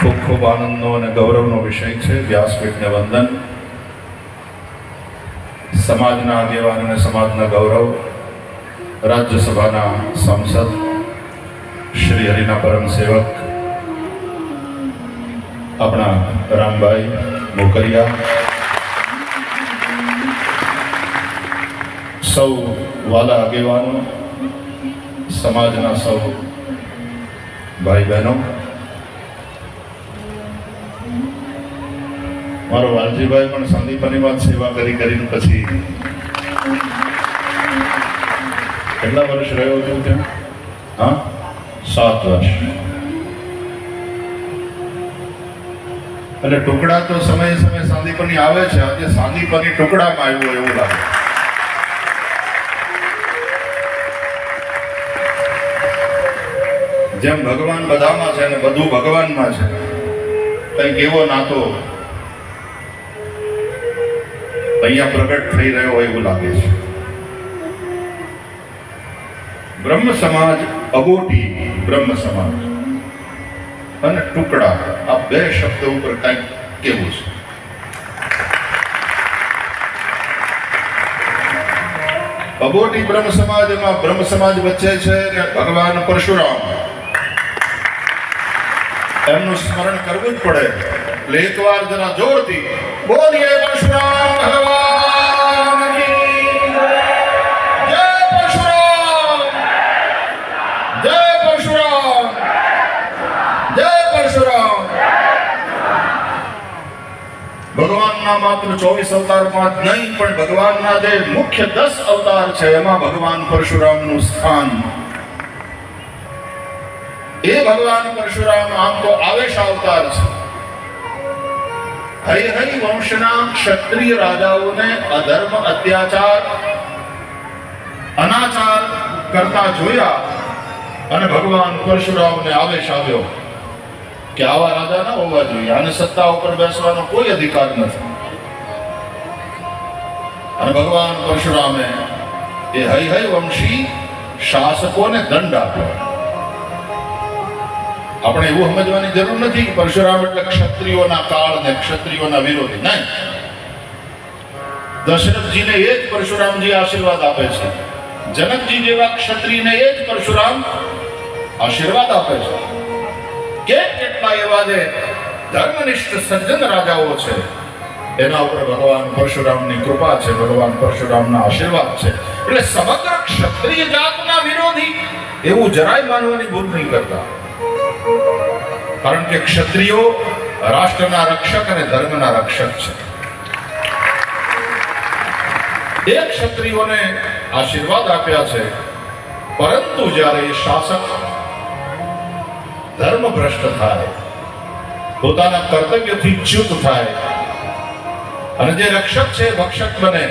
ખૂબ ખૂબ આનંદનો અને ગૌરવનો વિષય છે. વ્યાસપીઠને વંદન. સમાજના આગેવાન અને સમાજના ગૌરવ. રાજ્યસભાના સાંસદ. શ્રી હરિના પરમ સેવક. આપણા રામભાઈ મોકરિયા. સૌ વાલા આગેવાનો. સમાજના સૌ ભાઈ બહેનો મારો વાલજીભાઈ પણ સંદીપનીમાં વાત સેવા કરી કરીને પછી કેટલા વર્ષ રહ્યો છું ત્યાં? હા? સાત વર્ષ. એટલે ટુકડા તો સમયે સમયે સાંદીપની આવે છે. આજે સાંદીપની ટુકડામાં આવ્યો એવું લાગે. જેમ ભગવાન બધામાં છે અને બધું ભગવાનમાં છે. કંઈક એવો નાતો અહીંયા પ્રગટ થઈ રહ્યો હોય એવું લાગે છે. બ્રહ્મ સમાજ અબોટી બ્રહ્મ સમાજ. અને ટુકડા, આ બે શબ્દ ઉપર કંઈક કેવું છે. અબોટી બ્રહ્મ સમાજમાં બ્રહ્મ સમાજ વચ્ચે છે ભગવાન પરશુરામ. એમનું સ્મરણ કરવું જ પડે. એટલે એકવાર જરા જોરથી બોલીએ પરશુરામ ભગવાન જય. પરશુરામ. જય પરશુરામ. જય પરશુરામ. ભગવાનના માત્ર ચોવીસ અવતારમાં જ નહીં, પણ ભગવાનના જે મુખ્ય દસ અવતાર છે, એમાં ભગવાન પરશુરામનું સ્થાન એ ભગવાન પરશુરામ, આમ તો આવેશ અવતાર છે. હરિ હરિ વંશના ક્ષત્રિય રાજાઓને અધર્મ, અત્યાચાર, અનાચાર કરતા જોયા અને ભગવાન પરશુરામને આવેશ આવ્યો કે આવા રાજા ના હોવા જોઈએ. અને સત્તા ઉપર બેસવાનો કોઈ અધિકાર નથી. અને ભગવાન પરશુરામે એ હૈ હૈ વંશી શાસકોને દંડ આપ્યો. આપણે એવું સમજવાની જરૂર નથી પરશુરામ એટલે ક્ષત્રિયોના કાળ ને ક્ષત્રિયોના વિરોધી. નહીં. દશરથજીને એ જ પરશુરામજી આશીર્વાદ આપે છે. જનકજી જેવા ક્ષત્રિયને એ જ પરશુરામ આશીર્વાદ આપે છે. કે કેટલા એવા જે ધર્મનિષ્ઠ સજ્જન રાજાઓ છે, એના ઉપર ભગવાન પરશુરામની કૃપા છે, ભગવાન પરશુરામના આશીર્વાદ છે. એટલે સમગ્ર ક્ષત્રિય જાતના વિરોધી એવું જરાય માનવાની ભૂલ નહીં કરતા. કારણ કે ક્ષત્રિયો રાષ્ટ્રના રક્ષક અને ધર્મના રક્ષક છે. એ ક્ષત્રિયોને આશીર્વાદ આપ્યા છે, પરંતુ જ્યારે એ શાસક ધર્મ ભ્રષ્ટ થાય, પોતાના કર્તવ્યથી ચ્યુત થાય, અને જે રક્ષક છે ભક્ષક બને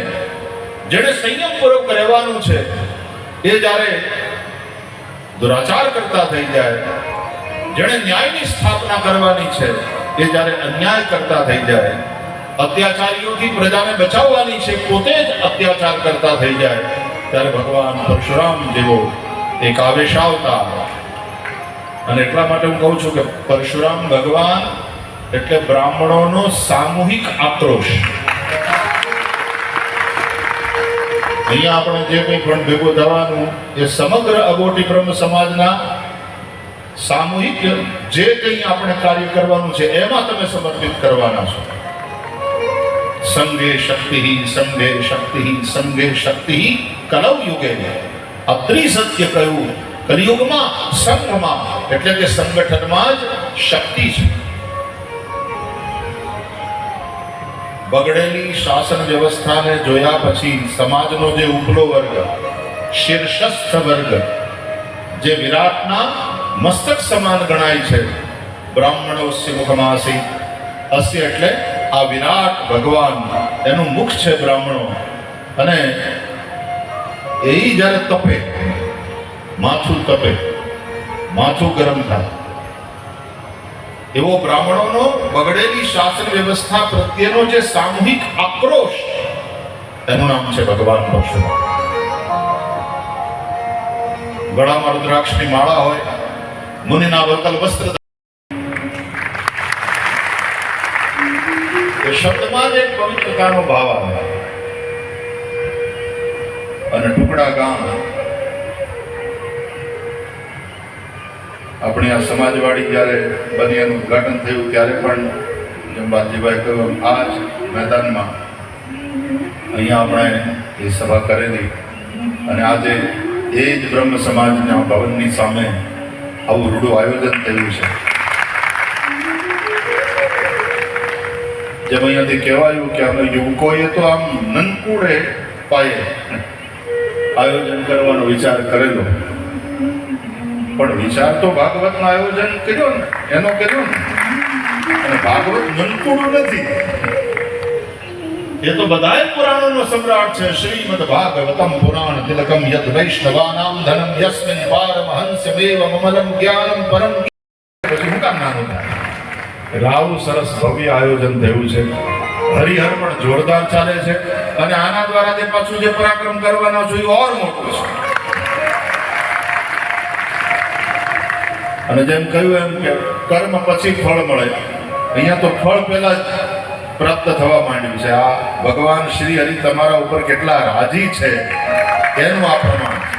જેને સંયમપૂર્વક રહેવાનું છે, એ જ્યારે દુરાચાર કરતા થઈ જાય જેણે ન્યાયની સ્થાપના કરવાની છે, એ જ્યારે અન્યાય કરતા થઈ જાય, અત્યાચારીઓથી પ્રજાને બચાવવાની છે, પોતે જ અત્યાચાર કરતા થઈ જાય, ત્યારે ભગવાન પરશુરામ જેવો એક આવેશ આવતા. અને એટલા માટે હું કહું છું કે પરશુરામ ભગવાન એટલે બ્રાહ્મણોનો સામૂહિક આક્રોશ. અહીંયા આપણે જે કંઈ પણ ભેગું થવાનું, એ સમગ્ર અગોટી બ્રહ્મ સમાજના સામૂહિક જે કંઈ આપણે કાર્ય કરવાનું છે, એમાં તમે સમર્પિત કરવાના છો. સંઘે શક્તિ સંઘે શક્તિ સંઘે શક્તિ કલવ યુગે આ ત્રિસત્ય કહ્યું કલયુગમાં? સંઘમાં. એટલે કે સંગઠનમાં જ શક્તિ છે. બગડેલી શાસન વ્યવસ્થાને જોયા પછી સમાજનો જે ઉપલો વર્ગ, શીર્ષસ્થ વર્ગ, જે વિરાટના મસ્તક સમાન ગણાય છે. બ્રાહ્મણોસ્ય મુખમાસી. અસ્ય એટલે આ વિરાટ ભગવાન. એનું મુખ છે બ્રાહ્મણો. અને એ જ્યારે તપે. માથું તપે. માથું ગરમ થાય. એવો બ્રાહ્મણોનો બગડેલી શાસન વ્યવસ્થા પ્રત્યેનો જે સામૂહિક આક્રોશ, એનું નામ છે ભગવાન પરશુરામ ગળામાં રુદ્રાક્ષની માળા હોય મુનિના વકલ વસ્ત્ર શબ્દમાં જ એક પવિત્રતાનો ભાવ આવે અને ટુકડા ગામ આપણી આ સમાજવાડી જ્યારે બની એનું ઉદઘાટન થયું ત્યારે પણ જેમ બાજીભાઈ કહ્યું આ જ મેદાનમાં અહીંયા આપણે એ સભા કરેલી અને આજે એ જ બ્રહ્મ સમાજના ભવનની સામે આવું રૂડું આયોજન થયું છે. જેમ અહીંયાથી કહેવાયું કે અમે યુવકોએ તો આમ નનકુડે પાયે આયોજન કરવાનો વિચાર કરેલો. પણ વિચાર તો ભાગવતના આયોજન કર્યો ને, એનો કર્યો ને. ભાગવત નનકુડું નથી. એ તો બધાય પુરાણોનો સમ્રાટ છે શ્રીમદ ભાગવતમ પુરાણ તિલકમ યદ વૈષ્ણવાનામ ધનમ યસ્મિન પારમહંસ્યમેવ મમલમ જ્ઞાનમ પરમ એટલે સરસ ભવ્ય આયોજન થયું છે. હરિહર પણ જોરદાર ચાલે છે અને આના દ્વારા તે પાછું જે પરાક્રમ કરવાનો છે એ ઓર મોટું છે. અને જેમ કહ્યું એમ કે કર્મ પછી ફળ મળે. અહીંયા તો ફળ પહેલા પ્રાપ્ત થવા માંડ્યું છે. આ ભગવાન શ્રી હરિ તમારા ઉપર કેટલા રાજી છે એનું આ પ્રમાણ